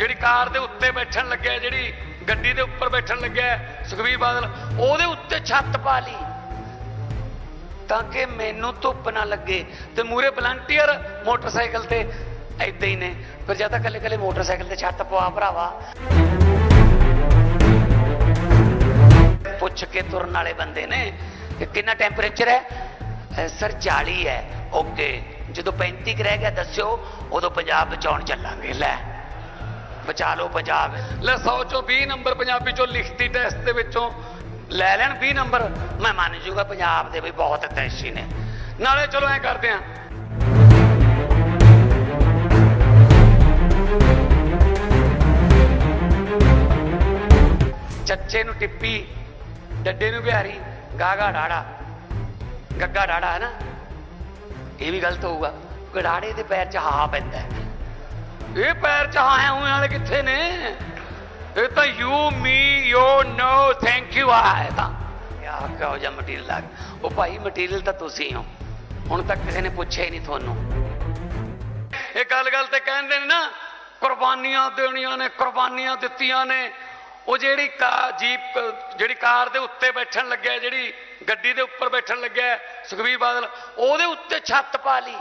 ਜਿਹੜੀ ਕਾਰ ਦੇ ਉੱਤੇ ਬੈਠਣ ਲੱਗਿਆ, ਜਿਹੜੀ ਗੱਡੀ ਦੇ ਉੱਪਰ ਬੈਠਣ ਲੱਗਿਆ, ਸੁਖਬੀਰ ਬਾਦਲ, ਉਹਦੇ ਉੱਤੇ ਛੱਤ ਪਾ ਲਈ। ਤਾਂ ਕਿ ਮੈਨੂੰ ਧੁੱਪ ਨਾ ਲੱਗੇ। ਤੇ ਮੂਰੇ ਵਲੰਟੀਅਰ ਮੋਟਰਸਾਈਕਲ ਤੇ ਐਦਾਂ ਹੀ ਨੇ। ਫਿਰ ਜਾਂ ਤਾਂ ਕੱਲੇ ਕੱਲੇ ਮੋਟਰਸਾਈਕਲ ਤੇ ਛੱਤ ਪਵਾ, ਭਰਾਵਾ। ਪੁੱਛ ਕੇ ਤੁਰਨ ਵਾਲੇ ਬੰਦੇ ਨੇ ਕਿ ਕਿੰਨਾ ਟੈਂਪਰੇਚਰ ਹੈ? ਅਹ ਸਰ 40 ਹੈ। ਓਕੇ ਜਦੋਂ 35 ਕੁ ਰਹਿ ਗਿਆ, ਦੱਸਿਓ, ਉਦੋਂ ਪੰਜਾਬ ਬਚਾਉਣ ਚੱਲਾਂਗੇ। ਲੈ। ਬਚਾ ਲਓ ਪੰਜਾਬ। ਲੈ 100 ਚੋਂ 20 ਨੰਬਰ ਪੰਜਾਬੀ ਚੋਂ ਲਿਖਤੀ ਟੈਸਟ ਦੇ ਵਿੱਚੋਂ ਲੈ ਲੈਣ 20 ਨੰਬਰ। ਮੈਂ ਮੰਨ ਜੂਗਾ ਪੰਜਾਬ ਦੇ ਵੀ ਬਹੁਤ ਤੈਸ਼ੀ ਨੇ। ਨਾਲੇ ਚਲੋ ਐ ਕਰਦੇ ਆਂ। ਚੱਚੇ ਨੂੰ ਟਿੱਪੀ, ਡੱਡੇ ਨੂੰ ਬਿਹਾਰੀ, ਗਾਗਾ ਡਾੜਾ। ਗੱਗਾ ਡਾੜਾ ਹੈ ਨਾ? ਇਹ ਵੀ ਗਲਤ ਹੋਊਗਾ। ਗੜਾੜੇ ਦੇ ਪੈਰ 'ਚ ਹਾ ਪੈਂਦਾ ਹੈ। ਇਹ ਪੈਰ 'ਚ ਹਾਂ ਹੋਏ ਵਾਲੇ ਕਿੱਥੇ ਨੇ? ਇਹ ਤਾਂ ਯੂ ਮੀ ਯੋ ਨੋ ਥੈਂਕ ਯੂ ਆ ਤਾਂ। ਯਾ ਕਹੋ ਜਾਂ ਮਟੀਰੀਅਲ ਉਹ ਭਾਈ ਮਟੀਰੀਅਲ ਤਾਂ ਤੁਸੀਂ ਹੋ। ਹੁਣ ਤੱਕ ਕਿਸੇ ਨੇ ਪੁੱਛਿਆ ਹੀ ਨਹੀਂ ਤੁਹਾਨੂੰ। ਇਹ ਗੱਲ ਗੱਲ ਤੇ ਕਹਿੰਦੇ ਨੇ ਨਾ, ਕੁਰਬਾਨੀਆਂ ਦੇਣੀਆਂ ਨੇ, ਕੁਰਬਾਨੀਆਂ ਦਿੱਤੀਆਂ ਨੇ। ਉਹ ਜਿਹੜੀ ਕਾਰ, ਜੀਪ, ਜਿਹੜੀ ਕਾਰ ਦੇ ਉੱਤੇ ਬੈਠਣ ਲੱਗਿਆ, ਜਿਹੜੀ ਗੱਡੀ ਦੇ ਉੱਪਰ ਬੈਠਣ ਲੱਗਿਆ, ਸੁਖਬੀਰ ਬਾਦਲ, ਉਹਦੇ ਉੱਤੇ ਛੱਤ ਪਾ ਲਈ।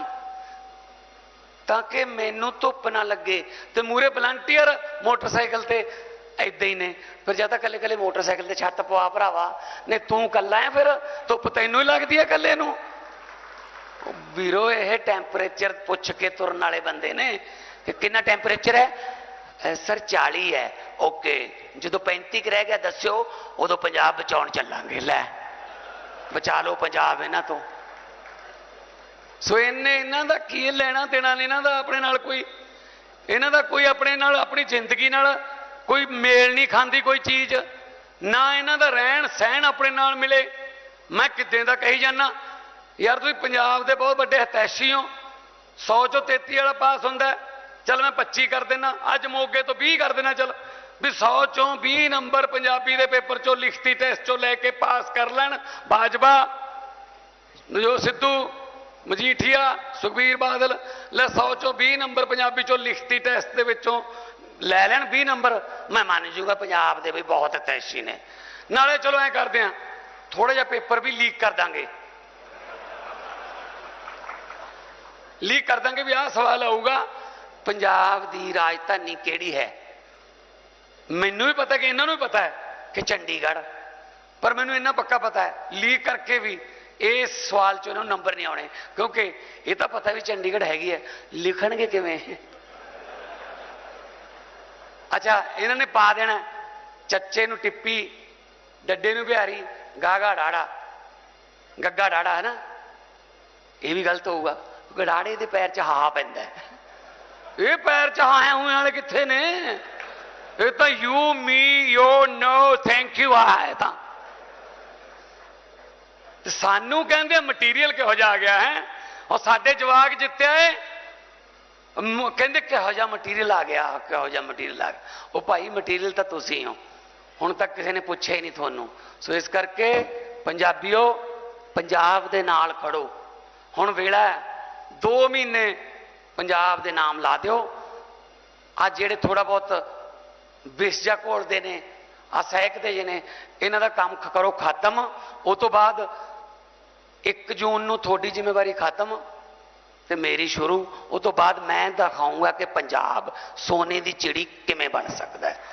ਤਾਂ ਕਿ ਮੈਨੂੰ ਧੁੱਪ ਨਾ ਲੱਗੇ। ਤੇ ਮੂਰੇ ਵਲੰਟੀਅਰ ਮੋਟਰਸਾਈਕਲ ਤੇ ਐਦਾਂ ਹੀ ਨੇ। ਫਿਰ ਜਾਂ ਤਾਂ ਕੱਲੇ ਕੱਲੇ ਮੋਟਰਸਾਈਕਲ ਤੇ ਛੱਤ ਪਵਾ, ਭਰਾਵਾ। ਨੇ ਤੂੰ ਕੱਲਾ ਹੈ ਫਿਰ, ਧੁੱਪ ਤੈਨੂੰ ਹੀ ਲੱਗਦੀ ਹੈ ਕੱਲੇ ਨੂੰ। ਵੀਰੋ, ਇਹ ਟੈਂਪਰੇਚਰ ਪੁੱਛ ਕੇ ਤੁਰਨ ਵਾਲੇ ਬੰਦੇ ਨੇ ਕਿ ਕਿੰਨਾ ਟੈਂਪਰੇਚਰ ਹੈ? ਸਰ 40 ਹੈ। ਓਕੇ ਜਦੋਂ 35 ਕੁ ਰਹਿ ਗਿਆ, ਦੱਸਿਓ, ਉਦੋਂ ਪੰਜਾਬ ਬਚਾਉਣ ਚੱਲਾਂਗੇ। ਲੈ, ਬਚਾ ਲਓ ਪੰਜਾਬ ਇਹਨਾਂ ਤੋਂ। ਸੋ ਇਹਨੇ ਇਹਨਾਂ ਦਾ ਕੀ ਲੈਣਾ ਦੇਣਾ ਨਹੀਂ ਇਹਨਾਂ ਦਾ ਆਪਣੇ ਨਾਲ ਕੋਈ ਇਹਨਾਂ ਦਾ ਕੋਈ ਆਪਣੇ ਨਾਲ, ਆਪਣੀ ਜ਼ਿੰਦਗੀ ਨਾਲ ਕੋਈ ਮੇਲ ਨਹੀਂ ਖਾਂਦੀ ਕੋਈ ਚੀਜ਼। ਨਾ ਇਹਨਾਂ ਦਾ ਰਹਿਣ ਸਹਿਣ ਆਪਣੇ ਨਾਲ ਮਿਲੇ। ਮੈਂ ਕਿੱਦਾਂ ਦਾ ਕਹੀ ਜਾਂਦਾ? ਯਾਰ ਤੁਸੀਂ ਪੰਜਾਬ ਦੇ ਬਹੁਤ ਵੱਡੇ ਹਤੈਸ਼ੀ ਹੋ। 100 ਚੋਂ 33 ਵਾਲਾ ਪਾਸ ਹੁੰਦਾ ਹੈ। ਚੱਲ ਮੈਂ 25 ਕਰ ਦੇਣਾ ਅੱਜ ਮੋਗੇ ਤੋਂ 20 ਕਰ ਦੇਣਾ ਚੱਲ। ਵੀ 100 ਚੋਂ 20 ਨੰਬਰ ਪੰਜਾਬੀ ਦੇ ਪੇਪਰ ਚੋਂ ਲਿਖਤੀ ਟੈਸਟ ਚੋਂ ਲੈ ਕੇ ਪਾਸ ਕਰ ਲੈਣ ਬਾਜਵਾ। ਨਵਜੋਤ ਸਿੱਧੂ ਮਜੀਠੀਆ, ਸੁਖਬੀਰ ਬਾਦਲ, ਲੈ 100 ਚੋਂ 20 ਨੰਬਰ ਪੰਜਾਬੀ ਚੋਂ ਲਿਖਤੀ ਟੈਸਟ ਦੇ ਵਿੱਚੋਂ ਲੈ ਲੈਣ 20 ਨੰਬਰ। ਮੈਂ ਮੰਨ ਜੂਗਾ ਪੰਜਾਬ ਦੇ ਵੀ ਬਹੁਤ ਤੈਸ਼ੀ ਨੇ। ਨਾਲੇ ਚਲੋ ਐ ਕਰਦੇ ਆ ਥੋੜਾ ਜਿਹਾ ਪੇਪਰ ਵੀ ਲੀਕ ਕਰ ਦਾਂਗੇ। ਲੀਕ ਕਰ ਦਾਂਗੇ ਵੀ ਆਹ ਸਵਾਲ ਆਊਗਾ, ਪੰਜਾਬ ਦੀ ਰਾਜਧਾਨੀ ਕਿਹੜੀ ਹੈ? ਮੈਨੂੰ ਵੀ ਪਤਾ ਕਿ ਇਹਨਾਂ ਨੂੰ ਵੀ ਪਤਾ ਹੈ ਕਿ ਚੰਡੀਗੜ੍ਹ। ਪਰ ਮੈਨੂੰ ਇੰਨਾ ਪੱਕਾ ਪਤਾ ਹੈ ਲੀਕ ਕਰਕੇ ਵੀ ਇਸ ਸਵਾਲ 'ਚ ਉਹਨਾਂ ਨੂੰ ਨੰਬਰ ਨਹੀਂ ਆਉਣੇ, ਕਿਉਂਕਿ ਇਹ ਤਾਂ ਪਤਾ ਵੀ ਚੰਡੀਗੜ੍ਹ ਹੈਗੀ ਹੈ। ਲਿਖਣਗੇ ਕਿਵੇਂ? ਅੱਛਾ, ਇਹਨਾਂ ਨੇ ਪਾ ਦੇਣਾ। ਚੱਚੇ ਨੂੰ ਟਿੱਪੀ, ਡੱਡੇ ਨੂੰ ਬਿਹਾਰੀ ਗਾਗਾ ਡਾੜਾ। ਗੱਗਾ ਡਾੜਾ ਹੈ ਨਾ ਇਹ ਵੀ ਗਲਤ ਹੋਊਗਾ ਗੜਾੜੇ ਦੇ ਪੈਰ 'ਚ ਹਾ ਪੈਂਦਾ ਇਹ ਪੈਰ 'ਚ ਹਾਂ ਹੋਏ ਵਾਲੇ ਕਿੱਥੇ ਨੇ? ਇਹ ਤਾਂ ਯੂ ਮੀ ਯੋ ਨੋ ਥੈਂਕ ਯੂ ਆ ਤਾਂ। ਤੇ ਸਾਨੂੰ ਕਹਿੰਦੇ ਮਟੀਰੀਅਲ ਕਿਹੋ ਜਿਹਾ ਆ ਗਿਆ ਹੈ? ਉਹ ਸਾਡੇ ਜਵਾਕ ਜਿੱਤਿਆ ਏ ਕਹਿੰਦੇ ਕਿਹੋ ਜਿਹਾ ਮਟੀਰੀਅਲ ਆ ਗਿਆ, ਕਿਹੋ ਜਿਹਾ ਮਟੀਰੀਅਲ ਆ ਗਿਆ। ਉਹ ਭਾਈ ਮਟੀਰੀਅਲ ਤਾਂ ਤੁਸੀਂ ਹੋ। ਹੁਣ ਤੱਕ ਕਿਸੇ ਨੇ ਪੁੱਛਿਆ ਹੀ ਨਹੀਂ ਤੁਹਾਨੂੰ। ਸੋ ਇਸ ਕਰਕੇ ਪੰਜਾਬੀਓ, ਪੰਜਾਬ ਦੇ ਨਾਲ ਖੜੋ। ਹੁਣ ਵੇਲਾ ਹੈ 2 ਮਹੀਨੇ ਪੰਜਾਬ ਦੇ ਨਾਮ ਲਾ ਦਿਓ। ਆ ਜਿਹੜੇ ਥੋੜਾ ਬਹੁਤ ਵਿਸ ਘੋਲਦੇ ਨੇ ਆ ਸਹਿਕਦੇ ਜੇ ਨੇ, ਇਹਨਾਂ ਦਾ ਕੰਮ ਕਰੋ ਖਤਮ। ਉਹ ਤੋਂ ਬਾਅਦ 1 ਜੂਨ ਨੂੰ ਤੁਹਾਡੀ ਜ਼ਿੰਮੇਵਾਰੀ ਖਤਮ ਤੇ ਮੇਰੀ ਸ਼ੁਰੂ, ਉਹ ਤੋਂ ਬਾਅਦ ਮੈਂ ਦਿਖਾਊਂਗਾ ਕਿ ਪੰਜਾਬ ਸੋਨੇ ਦੀ ਚਿੜੀ ਕਿਵੇਂ ਬਣ ਸਕਦਾ ਹੈ।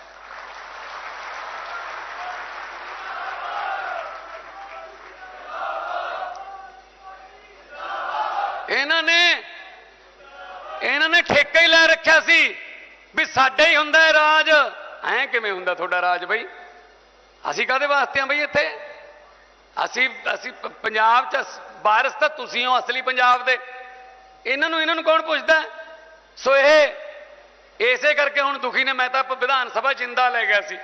ਇਹਨਾਂ ਨੇ ਇਹਨਾਂ ਨੇ ਠੇਕਾ ਹੀ ਲੈ ਰੱਖਿਆ ਸੀ ਵੀ ਸਾਡਾ ਹੀ ਹੁੰਦਾ ਹੈ ਰਾਜ। ਐਂ ਕਿਵੇਂ ਹੁੰਦਾ ਤੁਹਾਡਾ ਰਾਜ ਬਈ? ਅਸੀਂ ਕਾਦੇ ਵਾਸਤੇ ਆ ਬਈ ਇੱਥੇ? ਅਸੀਂ ਅਸੀਂ ਪੰਜਾਬ ਚ ਸ- ਤਾਂ ਤੁਸੀਂ ਹੋ ਅਸਲੀ ਪੰਜਾਬ ਦੇ। ਇਹਨਾਂ ਨੂੰ ਇਹਨਾਂ ਨੂੰ ਕੌਣ ਪੁੱਛਦਾ? ਸੋ ਇਹ, ਇਸੇ ਕਰਕੇ ਹੁਣ ਦੁਖੀ ਨੇ, ਮੈਂ ਤਾਂ ਪ- ਵਿਧਾਨ ਸਭਾ ਜਿੰਦਾ ਲੈ ਗਿਆ ਸੀ।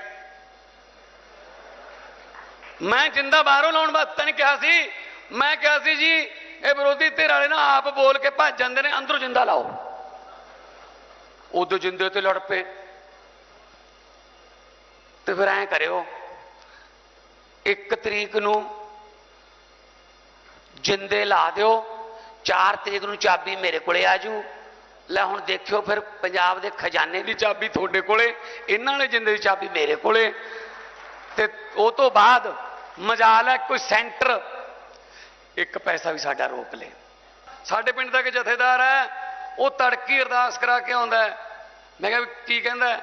ਮੈਂ ਜਿੰਦਾ ਬਾਹਰੋਂ ਲਾਉਣ ਵਾਸਤੇ ਨਹੀਂ ਕਿਹਾ ਸੀ। ਮੈਂ ਕਿਹਾ ਸੀ ਜੀ, ਇਹ ਵਿਰੋਧੀ ਧਿਰ ਵਾਲੇ ਨਾ ਆਪ ਬੋਲ ਕੇ ਭੱਜ ਜਾਂਦੇ ਨੇ, ਅੰਦਰੋਂ ਜਿੰਦਾ ਲਾਓ। ਉਦੋਂ ਜਿੰਦੇ ਤੇ ਲੜ ਪਏ। ਤੇ ਫਿਰ ਐਂ ਕਰਿਓ, ਇੱਕ ਤਰੀਕ ਨੂੰ ਜਿੰਦੇ ਲਾ ਦਿਓ 4 ਤਰੀਕ ਨੂੰ ਚਾਬੀ ਮੇਰੇ ਕੋਲੇ ਆ ਜੂ। ਲੈ ਹੁਣ ਦੇਖਿਓ ਫਿਰ ਪੰਜਾਬ ਦੇ ਖਜ਼ਾਨੇ ਦੀ ਚਾਬੀ ਤੁਹਾਡੇ ਕੋਲੇ, ਇਹਨਾਂ ਨੇ ਜਿੰਦੇ ਦੀ ਚਾਬੀ ਮੇਰੇ ਕੋਲੇ। ਤੇ ਉਹ ਤੋਂ ਬਾਅਦ ਮਜਾਲ ਹੈ ਕੋਈ ਸੈਂਟਰ। ਇੱਕ ਪੈਸਾ ਵੀ ਸਾਡਾ ਰੋਕ ਲੇ। ਸਾਡੇ ਪਿੰਡ ਦਾ ਇੱਕ ਜਥੇਦਾਰ ਹੈ, ਉਹ ਤੜਕੀ ਅਰਦਾਸ ਕਰਾ ਕੇ ਆਉਂਦਾ ਮੈਂ ਕਿਹਾ ਵੀ ਕੀ ਕਹਿੰਦਾ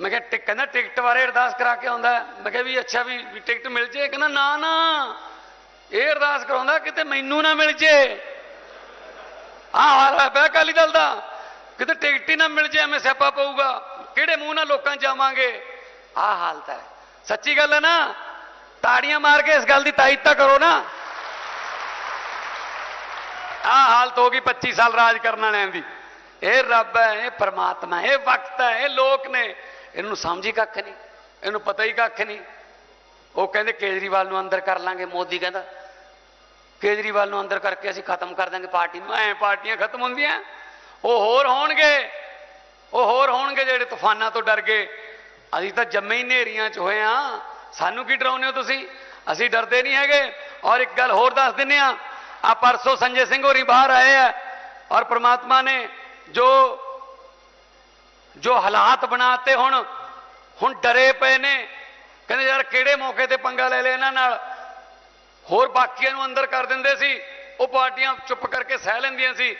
ਮੈਂ ਕਿਹਾ ਟਿਕ, ਕਹਿੰਦਾ ਟਿਕਟ ਬਾਰੇ ਅਰਦਾਸ ਕਰਾ ਕੇ ਆਉਂਦਾ ਮੈਂ ਕਿਹਾ ਵੀ ਅੱਛਾ ਵੀ ਵੀ ਟਿਕਟ ਮਿਲ ਜੇ। ਕਹਿੰਦਾ ਨਾ ਨਾ। ਇਹ ਅਰਦਾਸ ਕਰਾਉਂਦਾ ਕਿਤੇ ਮੈਨੂੰ ਨਾ ਮਿਲ ਜੇ। ਆ ਹਾਲ ਪਿਆ ਅਕਾਲੀ ਦਲ ਦਾ। ਕਿਤੇ ਟਿਕਟ ਹੀ ਨਾ ਮਿਲ ਜੇ ਐਵੇਂ ਸਿਆਪਾ ਪਊਗਾ। ਕਿਹੜੇ ਮੂੰਹ ਨਾਲ ਲੋਕਾਂ ਜਾਵਾਂਗੇ? ਆ ਹਾਲਤ ਹੈ। ਸੱਚੀ ਗੱਲ ਹੈ ਨਾ ਤਾੜੀਆਂ ਮਾਰ ਕੇ ਇਸ ਗੱਲ ਦੀ ਤਾਇਦ ਤਾਂ ਕਰੋ ਨਾ। ਆ ਹਾਲਤ ਹੋ ਗਈ 25 ਸਾਲ ਰਾਜ ਕਰਨ ਵਾਲਿਆਂ ਦੀ। ਇਹ ਰੱਬ ਹੈ ਇਹ ਪਰਮਾਤਮਾ ਹੈ, ਇਹ ਵਕਤ ਹੈ ਇਹ ਲੋਕ ਨੇ। ਇਹਨੂੰ ਸਮਝੀ ਕੱਖ ਨਹੀਂ ਇਹਨੂੰ ਪਤਾ ਹੀ ਕੱਖ ਨਹੀਂ। ਉਹ ਕਹਿੰਦੇ ਕੇਜਰੀਵਾਲ ਨੂੰ ਅੰਦਰ ਕਰ ਲਾਂਗੇ ਮੋਦੀ ਕਹਿੰਦਾ ਕੇਜਰੀਵਾਲ ਨੂੰ ਅੰਦਰ ਕਰਕੇ ਅਸੀਂ ਖਤਮ ਕਰ ਦਾਂਗੇ ਪਾਰਟੀ ਨੂੰ। ਐ ਪਾਰਟੀਆਂ ਖਤਮ ਹੁੰਦੀਆਂ, ਉਹ ਹੋਰ ਹੋਣਗੇ, ਉਹ ਹੋਰ ਹੋਣਗੇ ਜਿਹੜੇ ਤੂਫਾਨਾਂ ਤੋਂ ਡਰ ਗਏ। ਅਸੀਂ ਤਾਂ ਜੰਮੇ ਹੀ ਨੇਰੀਆਂ 'ਚ ਹੋਏ ਆ। ਸਾਨੂੰ ਕੀ ਡਰਾਉਂਦੇ ਹੋ ਤੁਸੀਂ? ਅਸੀਂ ਡਰਦੇ ਨਹੀਂ ਹੈਗੇ। ਔਰ ਇੱਕ ਗੱਲ ਹੋਰ ਦੱਸ ਦਿੰਨੇ ਆ ਆ ਪਰਸੋਂ ਸੰਜੇ ਸਿੰਘ ਹੋਰੀ ਬਾਹਰ ਆਏ ਆ ਔਰ ਪ੍ਰਮਾਤਮਾ ਨੇ ਜੋ ਜੋ ਹਾਲਾਤ ਬਣਾਤੇ ਹੁਣ ਹੁਣ ਡਰੇ ਪਏ ਨੇ। ਕਹਿੰਦੇ ਯਾਰ ਕਿਹੜੇ ਮੌਕੇ ਤੇ ਪੰਗਾ ਲੈ ਲਿਆ ਇਹਨਾਂ ਨਾਲ? ਹੋਰ ਬਾਕੀਆਂ ਨੂੰ ਅੰਦਰ ਕਰ ਦਿੰਦੇ ਸੀ। ਉਹ ਪਾਰਟੀਆਂ ਚੁੱਪ ਕਰਕੇ ਸਹਿ ਲੈਂਦੀਆਂ ਸੀ।